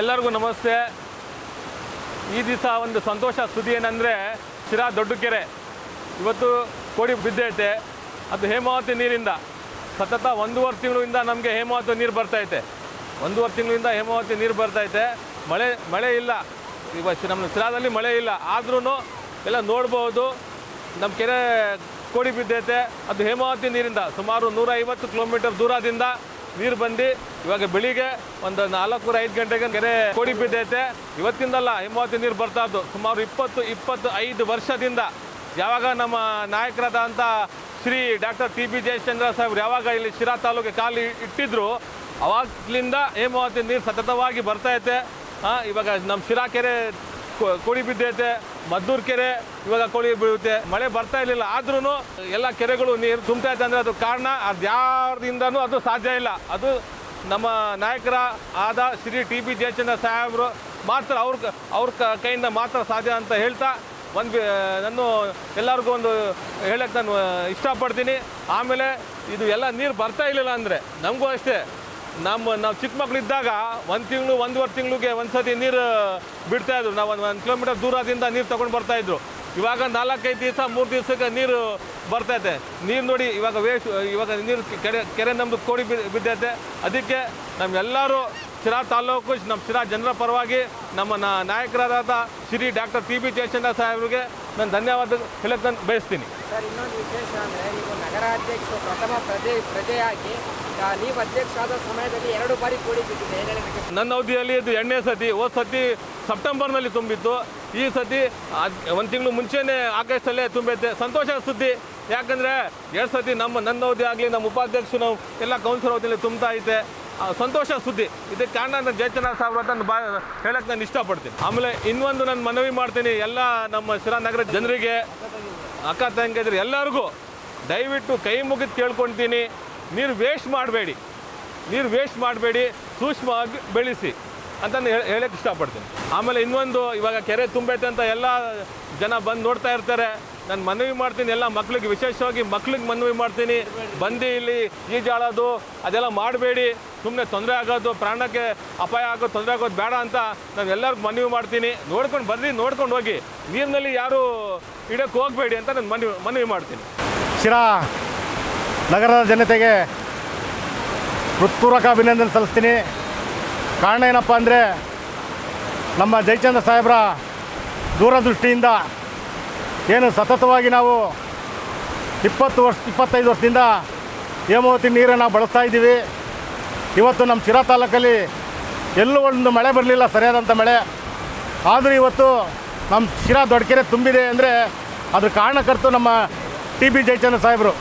ಎಲ್ಲರಿಗೂ ನಮಸ್ತೆ. ಈ ದಿವಸ ಒಂದು ಸಂತೋಷ ಸುದ್ದಿ ಏನಂದರೆ, ಶಿರಾ ದೊಡ್ಡ ಕೆರೆ ಇವತ್ತು ಕೋಡಿ ಬಿದ್ದೈತೆ. ಅದು ಹೇಮಾವತಿ ನೀರಿಂದ. ಸತತ ಒಂದೂವರೆ ತಿಂಗಳಿಂದ ನಮಗೆ ಹೇಮಾವತಿ ನೀರು ಬರ್ತೈತೆ ಒಂದೂವರೆ ತಿಂಗಳಿಂದ ಹೇಮಾವತಿ ನೀರು ಬರ್ತೈತೆ ಮಳೆ ಮಳೆ ಇಲ್ಲ. ಇವತ್ತು ನಮ್ಮ ಶಿರಾದಲ್ಲಿ ಮಳೆ ಇಲ್ಲ. ಆದ್ರೂ ಎಲ್ಲ ನೋಡ್ಬೋದು. ನಮ್ಮ ಕೆರೆ ಕೋಡಿ ಬಿದ್ದೈತೆ. ಅದು ಹೇಮಾವತಿ ನೀರಿಂದ ಸುಮಾರು ನೂರ ಐವತ್ತು ಕಿಲೋಮೀಟರ್ ದೂರದಿಂದ ನೀರು ಬಂದು ಇವಾಗ ಬೆಳಿಗ್ಗೆ ಒಂದು ನಾಲ್ಕೂರ ಐದು ಗಂಟೆಗೆ ಕೆರೆ ಕೋಡಿ ಬಿದ್ದೈತೆ. ಇವತ್ತಿಂದಲ್ಲ ಹಿಮಾವತಿ ನೀರು ಬರ್ತಾ ಇದ್ದು. ಸುಮಾರು ಇಪ್ಪತ್ತು ಇಪ್ಪತ್ತು ಐದು ವರ್ಷದಿಂದ ಯಾವಾಗ ನಮ್ಮ ನಾಯಕರಾದಂಥ Shri doctor T B Jayachandra ಸಾಹೇಬ್ರು ಯಾವಾಗ ಇಲ್ಲಿ ಶಿರಾ ತಾಲೂಕಿಗೆ ಕಾಲು ಇಟ್ಟಿದ್ರು ಅವಾಗಲಿಂದ ಹೇಮಾವತಿ ನೀರು ಸತತವಾಗಿ ಬರ್ತಾ ಆ, ಇವಾಗ ನಮ್ಮ ಶಿರಾ ಕೆರೆ ಕೋಡಿ ಬಿದ್ದೈತೆ, ಮದ್ದೂರು ಕೆರೆ ಇವಾಗ ಕೋಳಿ ಬೀಳುತ್ತೆ. ಮಳೆ ಬರ್ತಾ ಇರಲಿಲ್ಲ ಆದ್ರೂ ಎಲ್ಲ ಕೆರೆಗಳು ನೀರು ತುಂಬ್ತಾ ಇದೆ ಅಂದರೆ ಅದು ಕಾರಣ. ಅದು ಯಾರಿಂದನೂ ಅದು ಸಾಧ್ಯ ಇಲ್ಲ. ಅದು ನಮ್ಮ ನಾಯಕರ ಆದ ಶ್ರೀ ಟಿ ಬಿ ಜಯಚಂದ್ರ ಸಾಹೇಬರು ಮಾತ್ರ ಅವ್ರ ಅವ್ರ ಕೈಯಿಂದ ಮಾತ್ರ ಸಾಧ್ಯ ಅಂತ ಹೇಳ್ತಾ, ಒಂದು ನಾನು ಎಲ್ಲರಿಗೂ ಒಂದು ಹೇಳಕ್ಕೆ ನಾನು ಇಷ್ಟಪಡ್ತೀನಿ. ಆಮೇಲೆ ಇದು ಎಲ್ಲ ನೀರು ಬರ್ತಾ ಇರಲಿಲ್ಲ ಅಂದರೆ, ನಮಗೂ ಅಷ್ಟೇ. ನಮ್ಮ ನಾವು ಚಿಕ್ಕ ಮಕ್ಕಳಿದ್ದಾಗ ಒಂದು ತಿಂಗಳು, ಒಂದೂವರೆ ತಿಂಗಳಿಗೆ ಒಂದ್ಸತಿ ನೀರು ಬಿಡ್ತಾ ಇದ್ರು. ನಾವು ಒಂದು ಒಂದು ಕಿಲೋಮೀಟರ್ ದೂರದಿಂದ ನೀರು ತಗೊಂಡು ಬರ್ತಾ ಇದ್ರು. ಇವಾಗ ನಾಲ್ಕೈದು ದಿವಸ, ಮೂರು ದಿವಸಕ್ಕೆ ನೀರು ಬರ್ತೈತೆ ನೀರು ನೋಡಿ ಇವಾಗ ವೇಸ್ಟ್ ಇವಾಗ ನೀರು ಕೆರೆ ಕೆರೆ ನಮ್ಮದು ಕೋಡಿ ಬಿದ್ದೈತೆ. ಅದಕ್ಕೆ ನಮ್ಮೆಲ್ಲರೂ ಶಿರಾ ತಾಲೂಕು ನಮ್ಮ ಶಿರಾ ಜನರ ಪರವಾಗಿ ನಮ್ಮ ನಾಯಕರಾದ Shri doctor T B Jayachandra ಸಾಹೇಬ್ರಿಗೆ ನಾನು ಧನ್ಯವಾದ ಹೇಳಕ್ಕೆ ನಾನು ಬಯಸ್ತೀನಿ. ಸರ್, ಇನ್ನೊಂದು ವಿಶೇಷ ಅಂದರೆ ನೀವು ನಗರಾಧ್ಯಕ್ಷ ಪ್ರಥಮ ಪ್ರಜೆ, ಪ್ರಜೆಯಾಗಿ ನೀವು ಅಧ್ಯಕ್ಷ ಆದ ಸಮಯದಲ್ಲಿ ಎರಡು ಬಾರಿ ಕೋಡಿ ಬಿದ್ದಿದೆ ನನ್ನ ಅವಧಿಯಲ್ಲಿ ಇದು ಎಣ್ಣೆ ಸತಿ, ಹೋದ ಸತಿ ಸೆಪ್ಟೆಂಬರ್ನಲ್ಲಿ ತುಂಬಿತ್ತು. ಈ ಸತಿ ಒಂದು ತಿಂಗಳು ಮುಂಚೆನೇ ಆಗಸ್ಟಲ್ಲೇ ತುಂಬೈತೆ ಸಂತೋಷ ಸುದ್ದಿ. ಯಾಕಂದರೆ ಎರಡು ಸತಿ ನಮ್ಮ, ನನ್ನ ಅವಧಿ ಆಗಲಿ, ನಮ್ಮ ಉಪಾಧ್ಯಕ್ಷರು ಎಲ್ಲ ಕೌನ್ಸಿಲರ್ ಅವಧಿಯಲ್ಲಿ ತುಂಬ್ತಾ ಐತೆ ಸಂತೋಷ ಸುದ್ದಿ. ಇದಕ್ಕೆ ಕಾರಣ ನಾನು ಜಯಚಂದ್ರ ಅಂತ ಬಾ ಹೇಳಕ್ಕೆ ನಾನು ಇಷ್ಟಪಡ್ತೀನಿ. ಆಮೇಲೆ ಇನ್ನೊಂದು ನಾನು ಮನವಿ ಮಾಡ್ತೀನಿ ಎಲ್ಲ ನಮ್ಮ ಶಿರಾನಗರ ಜನರಿಗೆ, ಅಕ್ಕ ತಂಗಿದ್ರೆ ಎಲ್ಲರಿಗೂ. ದಯವಿಟ್ಟು ಕೈ ಮುಗಿದು ಕೇಳ್ಕೊಳ್ತೀನಿ ನೀರು ವೇಸ್ಟ್ ಮಾಡಬೇಡಿ. ನೀರು ವೇಸ್ಟ್ ಮಾಡಬೇಡಿ, ಸೂಕ್ಷ್ಮವಾಗಿ ಬೆಳೆಸಿ ಅಂತ ಹೇಳಕ್ಕೆ ಇಷ್ಟಪಡ್ತೀನಿ. ಆಮೇಲೆ ಇನ್ನೊಂದು, ಇವಾಗ ಕೆರೆ ತುಂಬೈತೆ ಅಂತ ಎಲ್ಲ ಜನ ಬಂದು ನೋಡ್ತಾ ಇರ್ತಾರೆ. ನಾನು ಮನವಿ ಮಾಡ್ತೀನಿ, ಎಲ್ಲ ಮಕ್ಳಿಗೆ ವಿಶೇಷವಾಗಿ ಮಕ್ಳಿಗೆ ಮನವಿ ಮಾಡ್ತೀನಿ. ಬಂದು ಇಲ್ಲಿ ಈಜಾಡೋದು ಅದೆಲ್ಲ ಮಾಡಬೇಡಿ. ಸುಮ್ಮನೆ ತೊಂದರೆ ಆಗೋದು, ಪ್ರಾಣಕ್ಕೆ ಅಪಾಯ ಆಗೋದು, ತೊಂದರೆ ಆಗೋದು ಬೇಡ ಅಂತ ನಾನು ಎಲ್ಲರಿಗೂ ಮನವಿ ಮಾಡ್ತೀನಿ. ನೋಡ್ಕೊಂಡು ಬರ್ರಿ, ನೋಡ್ಕೊಂಡು ಹೋಗಿ. ನೀರಿನಲ್ಲಿ ಯಾರು ಇಡೋಕ್ಕೆ ಹೋಗಬೇಡಿ ಅಂತ ನಾನು ಮನವಿ ಮನವಿ ಮಾಡ್ತೀನಿ. ಶಿರಾ ನಗರದ ಜನತೆಗೆ ಹೃತ್ಪೂರ್ವಕ ಅಭಿನಂದನೆ ಸಲ್ಲಿಸ್ತೀನಿ. ಕಾರಣ ಏನಪ್ಪ ಅಂದರೆ ನಮ್ಮ ಜಯಚಂದ್ರ ಸಾಹೇಬ್ರ ದೂರದೃಷ್ಟಿಯಿಂದ ಏನು ಸತತವಾಗಿ ನಾವು ಇಪ್ಪತ್ತು ವರ್ಷ, ಇಪ್ಪತ್ತೈದು ವರ್ಷದಿಂದ ಹೇಮಾವತಿ ನೀರನ್ನು ಬಳಸ್ತಾ ಇದ್ದೀವಿ. ಇವತ್ತು ನಮ್ಮ ಶಿರಾ ತಾಲೂಕಲ್ಲಿ ಎಲ್ಲೂ ಒಂದು ಮಳೆ ಬರಲಿಲ್ಲ, ಸರಿಯಾದಂಥ ಮಳೆ. ಆದರೂ ಇವತ್ತು ನಮ್ಮ ಶಿರಾ ದೊಡ್ಡಕೆರೆ ತುಂಬಿದೆ ಅಂದರೆ ಅದ್ರ ಕಾರಣಕರ್ತು ನಮ್ಮ ಟಿ ಬಿ ಜಯಚಂದ್ರ ಸಾಹೇಬರು.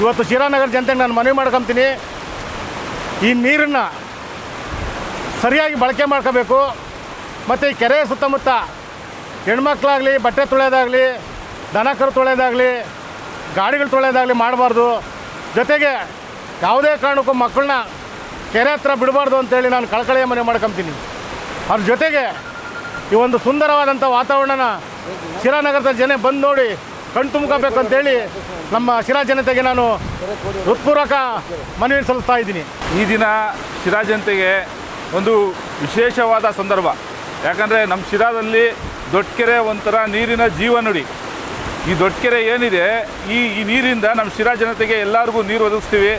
ಇವತ್ತು ಶಿರಾನಗರ ಜನತೆಗೆ ನಾನು ಮನವಿ ಮಾಡ್ಕೊತೀನಿ. ಈ ನೀರನ್ನು ಸರಿಯಾಗಿ ಬಳಕೆ ಮಾಡ್ಕೋಬೇಕು. ಮತ್ತು ಈ ಕೆರೆಯ ಸುತ್ತಮುತ್ತ ಹೆಣ್ಮಕ್ಳಾಗಲಿ, ಬಟ್ಟೆ ತೊಳೆಯೋದಾಗಲಿ, ದನ ಕರು ತೊಳೆಯೋದಾಗಲಿ, ಗಾಡಿಗಳು ತೊಳೆಯೋದಾಗಲಿ ಮಾಡಬಾರ್ದು. ಜೊತೆಗೆ ಯಾವುದೇ ಕಾರಣಕ್ಕೂ ಮಕ್ಕಳನ್ನ ಕೆರೆ ಹತ್ರ ಬಿಡಬಾರ್ದು ಅಂತೇಳಿ ನಾನು ಕಳಕಳಿಯ ಮನೆ ಮಾಡ್ಕೊತೀನಿ. ಅದ್ರ ಜೊತೆಗೆ ಈ ಒಂದು ಸುಂದರವಾದಂಥ ವಾತಾವರಣನ ಶಿರಾನಗರದ ಜನ ಬಂದು ನೋಡಿ ಕಣ್ತುಂಬ್ಕೋಬೇಕು ಅಂತೇಳಿ ನಮ್ಮ ಶಿರಾ ಜನತೆಗೆ ನಾನು ಹೃತ್ಪೂರ್ವಕ ಮನವಿ ಸಲ್ಲಿಸ್ತಾ ಇದ್ದೀನಿ. ಈ ದಿನ ಶಿರಾ ಜನತೆಗೆ ಒಂದು ವಿಶೇಷವಾದ ಸಂದರ್ಭ. ಯಾಕಂದರೆ ನಮ್ಮ ಶಿರಾದಲ್ಲಿ ದೊಡ್ಡಕೆರೆ ಒಂಥರ ನೀರಿನ ಜೀವನುಡಿ. ಈ ದೊಡ್ಡಕೆರೆ ಏನಿದೆ, ಈ ಈ ನೀರಿಂದ ನಮ್ಮ ಶಿರಾ ಜನತೆಗೆ ಎಲ್ಲರಿಗೂ ನೀರು ಒದಗಿಸ್ತೀವಿ.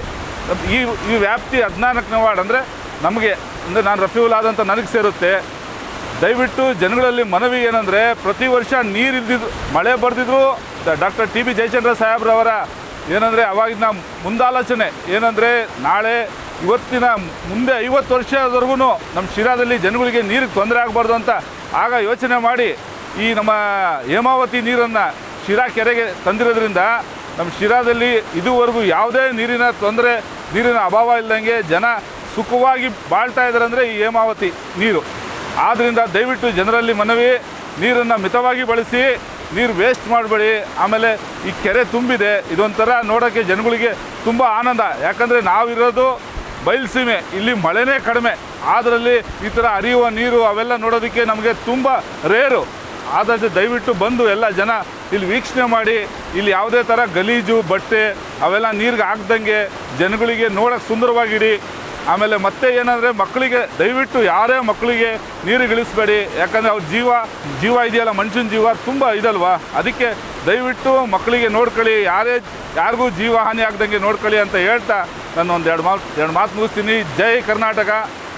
ಈ ಈ ವ್ಯಾಪ್ತಿ ಹದಿನಾಲ್ಕನೇ ವಾರ್ಡ್ ಅಂದರೆ ನಮಗೆ, ಅಂದರೆ ನಾನು ರಫ್ಯೂಲ್ ಆದಂಥ ನನಗೆ ಸೇರುತ್ತೆ. ದಯವಿಟ್ಟು ಜನಗಳಲ್ಲಿ ಮನವಿ ಏನಂದರೆ ಪ್ರತಿ ವರ್ಷ ನೀರು ಇಲ್ದಿದ್ದು ಮಳೆ ಬರ್ದಿದ್ರು ಡಾಕ್ಟರ್ ಟಿ ಬಿ ಜಯಚಂದ್ರ ಸಾಹೇಬ್ರವರ ಏನಂದರೆ ಅವಾಗಿನ ಮುಂದಾಲೋಚನೆ. ಏನಂದರೆ ನಾಳೆ ಇವತ್ತಿನ ಮುಂದೆ ಐವತ್ತು ವರ್ಷದವರೆಗೂ ನಮ್ಮ ಶಿರಾದಲ್ಲಿ ಜನಗಳಿಗೆ ನೀರಿಗೆ ತೊಂದರೆ ಆಗಬಾರ್ದು ಅಂತ ಆಗ ಯೋಚನೆ ಮಾಡಿ ಈ ನಮ್ಮ ಹೇಮಾವತಿ ನೀರನ್ನು ಶಿರಾ ಕೆರೆಗೆ ತಂದಿರೋದ್ರಿಂದ ನಮ್ಮ ಶಿರಾದಲ್ಲಿ ಇದುವರೆಗೂ ಯಾವುದೇ ನೀರಿನ ತೊಂದರೆ, ನೀರಿನ ಅಭಾವ ಇಲ್ಲದಂಗೆ ಜನ ಸುಖವಾಗಿ ಬಾಳ್ತಾ ಇದ್ದಾರೆ ಅಂದರೆ ಈ ಹೇಮಾವತಿ ನೀರು. ಆದ್ದರಿಂದ ದಯವಿಟ್ಟು ಜನರಲ್ಲಿ ಮನವಿ, ನೀರನ್ನು ಮಿತವಾಗಿ ಬಳಸಿ ನೀರು ವೇಸ್ಟ್ ಮಾಡಬೇಡಿ. ಆಮೇಲೆ ಈ ಕೆರೆ ತುಂಬಿದೆ. ಇದೊಂಥರ ನೋಡೋಕ್ಕೆ ಜನಗಳಿಗೆ ತುಂಬ ಆನಂದ. ಯಾಕಂದರೆ ನಾವಿರೋದು ಬಯಲುಸೀಮೆ ಇಲ್ಲಿ ಮಳೆನೇ ಕಡಿಮೆ. ಅದರಲ್ಲಿ ಈ ಥರ ಹರಿಯುವ ನೀರು ಅವೆಲ್ಲ ನೋಡೋದಕ್ಕೆ ನಮಗೆ ತುಂಬ ರೇರು. ಆದಷ್ಟು ದಯವಿಟ್ಟು ಬಂದು ಎಲ್ಲ ಜನ ಇಲ್ಲಿ ವೀಕ್ಷಣೆ ಮಾಡಿ. ಇಲ್ಲಿ ಯಾವುದೇ ಥರ ಗಲೀಜು, ಬಟ್ಟೆ ಅವೆಲ್ಲ ನೀರಿಗೆ ಹಾಕ್ದಂಗೆ ಜನಗಳಿಗೆ ನೋಡೋಕ್ಕೆ ಸುಂದರವಾಗಿಡಿ. ಆಮೇಲೆ ಮತ್ತೆ ಏನಂದರೆ ಮಕ್ಕಳಿಗೆ, ದಯವಿಟ್ಟು ಯಾರೇ ಮಕ್ಕಳಿಗೆ ನೀರು ಗಿಳಿಸ್ಬೇಡಿ ಯಾಕಂದರೆ ಅವ್ರ ಜೀವ ಜೀವ ಇದೆಯಲ್ಲ, ಮನುಷ್ಯನ ಜೀವ ತುಂಬ ಇದಲ್ವಾ? ಅದಕ್ಕೆ ದಯವಿಟ್ಟು ಮಕ್ಕಳಿಗೆ ನೋಡ್ಕೊಳ್ಳಿ. ಯಾರೇ, ಯಾರಿಗೂ ಜೀವ ಹಾನಿ ಆಗ್ದಂಗೆ ನೋಡ್ಕೊಳ್ಳಿ ಅಂತ ಹೇಳ್ತಾ ನಾನು ಒಂದು ಎರಡು ಮಾತು ಎರಡು ಮಾತು ಮುಗಿಸ್ತೀನಿ. ಜೈ ಕರ್ನಾಟಕ.